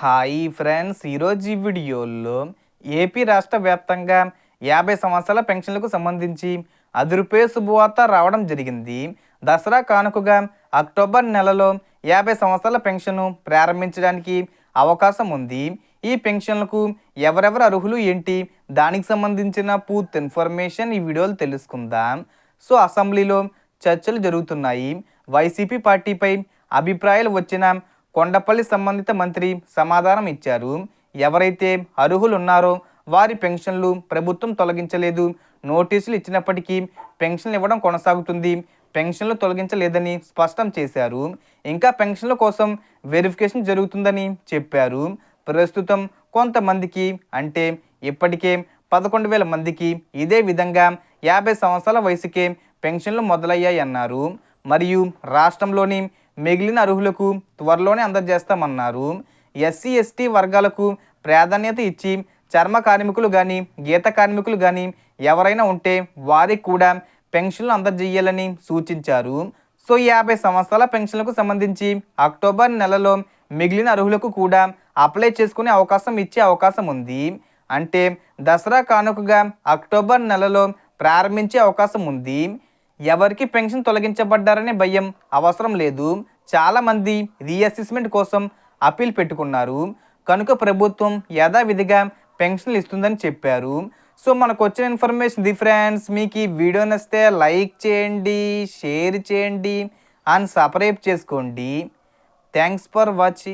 Hi friends ఈరోజు ఈ వీడియోలో ఏపీ రాష్ట్ర వ్యాప్తంగా యాభై సంవత్సరాల పెన్షన్లకు సంబంధించి అదురుపే శుభవార్త రావడం జరిగింది. దసరా కానుకగా అక్టోబర్ నెలలో యాభై సంవత్సరాల పెన్షన్ను ప్రారంభించడానికి అవకాశం ఉంది. ఈ పెన్షన్లకు ఎవరెవరు అర్హులు ఏంటి? దానికి సంబంధించిన పూర్తి ఇన్ఫర్మేషన్ ఈ వీడియోలో తెలుసుకుందాం. సో అసెంబ్లీలో చర్చలు జరుగుతున్నాయి. వైసీపీ పార్టీపై అభిప్రాయాలు వచ్చిన కొండపల్లి సంబంధిత మంత్రి సమాధానం ఇచ్చారు. ఎవరైతే అర్హులున్నారో వారి పెన్షన్లు ప్రభుత్వం తొలగించలేదు. నోటీసులు ఇచ్చినప్పటికీ పెన్షన్లు ఇవ్వడం కొనసాగుతుంది. పెన్షన్లు తొలగించలేదని స్పష్టం చేశారు. ఇంకా పెన్షన్ల కోసం వెరిఫికేషన్ జరుగుతుందని చెప్పారు. ప్రస్తుతం కొంతమందికి అంటే ఇప్పటికే పదకొండు వేల మందికి ఇదే విధంగా యాభై సంవత్సరాల వయసుకే పెన్షన్లు మొదలయ్యాయన్నారు. మరియు రాష్ట్రంలోని మిగిలిన అర్హులకు త్వరలోనే అందజేస్తామన్నారు. ఎస్సీ ఎస్టీ వర్గాలకు ప్రాధాన్యత ఇచ్చి చర్మ కార్మికులు కానీ గీత కార్మికులు కానీ ఎవరైనా ఉంటే వారికి కూడా పెన్షన్లు అందజేయాలని సూచించారు. సో యాభై సంవత్సరాల పెన్షన్లకు సంబంధించి అక్టోబర్ నెలలో మిగిలిన అర్హులకు కూడా అప్లై చేసుకునే అవకాశం ఇచ్చే అవకాశం ఉంది. అంటే దసరా కానుకగా అక్టోబర్ నెలలో ప్రారంభించే అవకాశం ఉంది. ఎవరికి పెన్షన్ తొలగించబడ్డారనే భయం అవసరం లేదు. చాలామంది రీఅసెస్మెంట్ కోసం అప్పీల్ పెట్టుకున్నారు. కనుక ప్రభుత్వం యథావిధిగా పెన్షన్లు ఇస్తుందని చెప్పారు. సో మనకు వచ్చిన ఇన్ఫర్మేషన్ ది ఫ్రెండ్స్ మీకు ఈ వీడియో నచ్చితే లైక్ చేయండి షేర్ చేయండి అండ్ సబ్స్క్రైబ్ చేసుకోండి. Thanks for watching